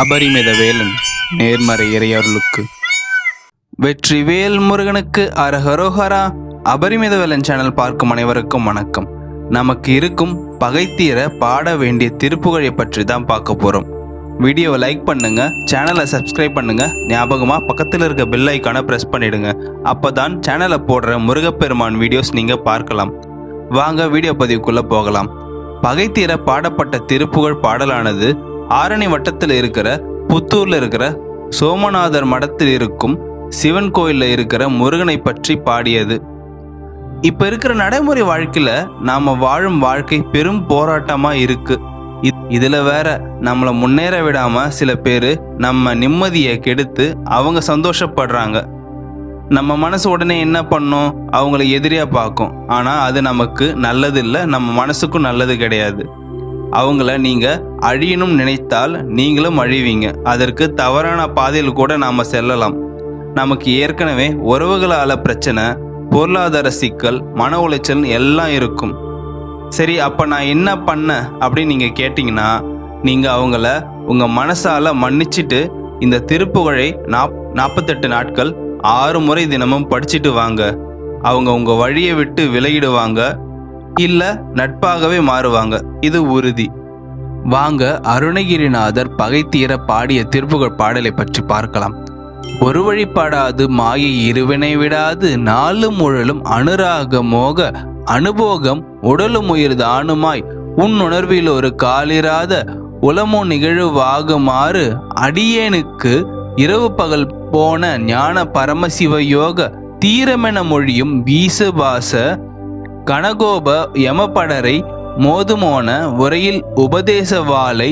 அபரிமித வேலன் நேர்மறை இறையருளுக்கு. வெற்றிவேல் முருகனுக்கு அரஹரோஹரா. அபரிமித வேலன் சேனல் பார்க்கும் அனைவருக்கும் வணக்கம். நமக்கு இருக்கும் பகை தீர பாட வேண்டிய திருப்புகழை பற்றி தான் பார்க்க போகிறோம் வீடியோவை லைக் பண்ணுங்க சேனலை சப்ஸ்கிரைப் பண்ணுங்க ஞாபகமா பக்கத்தில் இருக்க பெல் ஐக்கானை ப்ரெஸ் பண்ணிடுங்க. அப்பதான் சேனலை போடுற முருகப்பெருமான் வீடியோஸ் நீங்க பார்க்கலாம். வாங்க வீடியோ பதிவுக்குள்ள போகலாம். பகைத்தீர பாடப்பட்ட திருப்புகழ் பாடலானது ஆரணி வட்டத்தில் இருக்கிற புத்தூர்ல இருக்கிற சோமநாதர் மடத்தில் இருக்கும் சிவன் கோயிலில் இருக்கிற முருகனை பற்றி பாடியது. இப்ப இருக்கிற நடைமுறை வாழ்க்கையில நாம வாழும் வாழ்க்கை பெரும் போராட்டமா இருக்கு. இ- இதுல வேற நம்மளை முன்னேற விடாம சில பேரு நம்ம நிம்மதியை கெடுத்து அவங்க சந்தோஷப்படுறாங்க. நம்ம மனசு உடனே என்ன பண்ணும்? அவங்கள எதிரியா பார்க்கும். ஆனா அது நமக்கு நல்லது இல்லை நம்ம மனசுக்கும் நல்லது கிடையாது. அவங்கள நீங்கள் அழியணும் நினைத்தால் நீங்களும் அழிவீங்க. அதற்கு தவறான பாதையில் கூட நாம் செல்லலாம். நமக்கு ஏற்கனவே உறவுகளால் பிரச்சனை பொருளாதார சிக்கல் மன உளைச்சல் எல்லாம் இருக்கும். சரி அப்போ நான் என்ன பண்ண அப்படின்னு நீங்கள் கேட்டிங்கன்னா நீங்கள் அவங்கள உங்கள் மனசால் மன்னிச்சிட்டு இந்த திருப்புகழை நாப் நாற்பத்தெட்டு நாட்கள் ஆறு முறை தினமும் படிச்சிட்டு வாங்க. அவங்க உங்கள் வழியை விட்டு விலகிடுவாங்க. இல்ல நட்பாகவே மாறுவாங்க. இது உறுதி. வாங்க அருணகிரிநாதர் பகை தீர பாடிய திருப்புகழ் பாடலை பற்றி பார்க்கலாம். ஒரு வழிபாடாது மாயை இருவினை விடாது நாளும் முழலும் அனுராக மோக அனுபோகம் உடலும் உயிர் தானுமாய் உன் உணர்வில் ஒரு காலிராத உலமோ நிகழ்வாகுமாறு அடியேனுக்கு இரவு பகல் போன ஞான பரமசிவ யோக தீரமென மொழியும் வீசபாச கனகோப யமபடரை மோதுமோன உரையில் உபதேச வாளை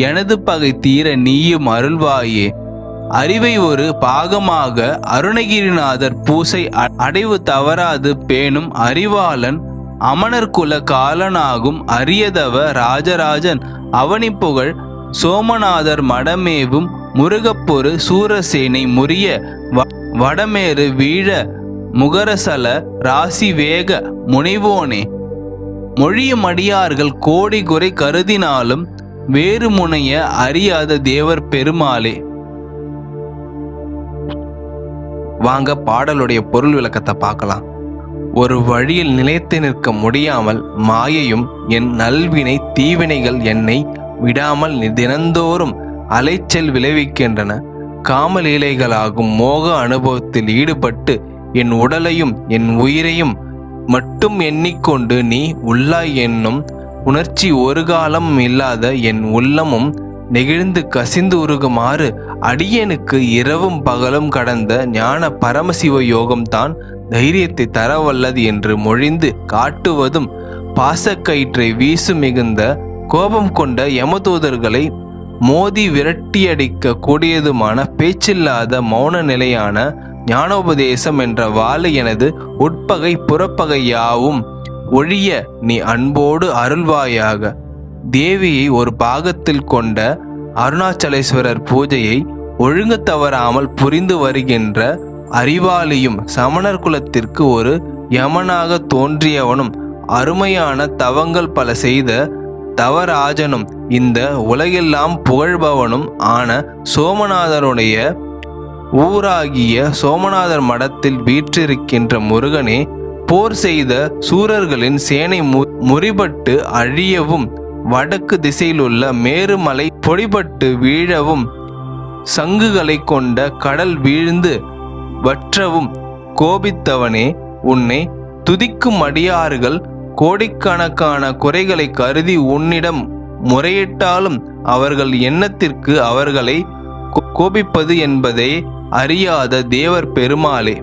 எனது பகை தீர நீயும் அருள்வாயே. அறிவை ஒரு பாகமாக அருணகிரிநாதர் பூசை அடைவு தவறாது பேணும் அறிவாளன் அமணர் குல காலனாகும் அரியதவ ராஜராஜன் அவனி புகழ் சோமநாதர் மடமேவும் முருகப்பொரு சூரசேனை முறிய வ- வடமேறு வீழ முகரசல ராசி வேக முனைவோனே. மொழியும் அடியார்கள் கோடி குறை கருதினாலும் வேறு முனைய அறியாத தேவர் பெருமாளே. வாங்க பாடலுடைய பொருள் விளக்கத்தை பார்க்கலாம். ஒரு வழியில் நிலைத்து நிற்க முடியாமல் மாயையும் என் நல்வினை தீவினைகள் என்னை விடாமல் தினந்தோறும் அலைச்சல் விளைவிக்கின்றன. காமலீலைகளாகும் மோக அனுபவத்தில் ஈடுபட்டு என் உடலையும் என் உயிரையும் மட்டும் எண்ணிக்கொண்டு நீ உள்ளாய் என்னும் உணர்ச்சி ஒரு காலம் இல்லாத என் உள்ளமும் நெகிழ்ந்து கசிந்து உருகுமாறு அடியனுக்கு இரவும் பகலும் கடந்த ஞான பரமசிவ யோகம்தான் தைரியத்தை தரவல்லது என்று மொழிந்து காட்டுவதும் பாசக்கயிற்றை வீசு மிகுந்த கோபம் கொண்ட யமதூதர்களை மோதி விரட்டியடிக்க கூடியதுமான பேச்சில்லாத மௌன நிலையான ஞானோபதேசம் என்ற வாளு எனது உட்பகை புறப்பகை யாவும் ஒழிய நீ அன்போடு அருள்வாயாக. தேவியை ஒரு பாகத்தில் கொண்ட அருணாச்சலேஸ்வரர் பூஜையை ஒழுங்கு தவறாமல் புரிந்து வருகின்ற அறிவாளியும் சமணர் குலத்திற்கு ஒரு யமனாக தோன்றியவனும் அருமையான தவங்கள் பல செய்த தவராஜனும் இந்த உலகெல்லாம் புகழ்பவனும் ஆன சோமநாதனுடைய ஊராகிய சோமநாதர் மடத்தில் வீற்றிருக்கின்ற முருகனே போர் செய்த சூரர்களின் சேனை மு- முறிபட்டு அழியவும் வடக்கு திசையிலுள்ள மேருமலை பொடிபட்டு வீழவும் சங்குகளை கொண்ட கடல் வீழ்ந்து வற்றவும் கோபித்தவனே உன்னை துதிக்கும் அடியார்கள் கோடிக்கணக்கான குறைகளை கருதி உன்னிடம் முறையிட்டாலும் அவர்கள் எண்ணத்திற்கு அவர்களை கோ- கோபிப்பது என்பதே அறியாத தேவர் பெருமாளே.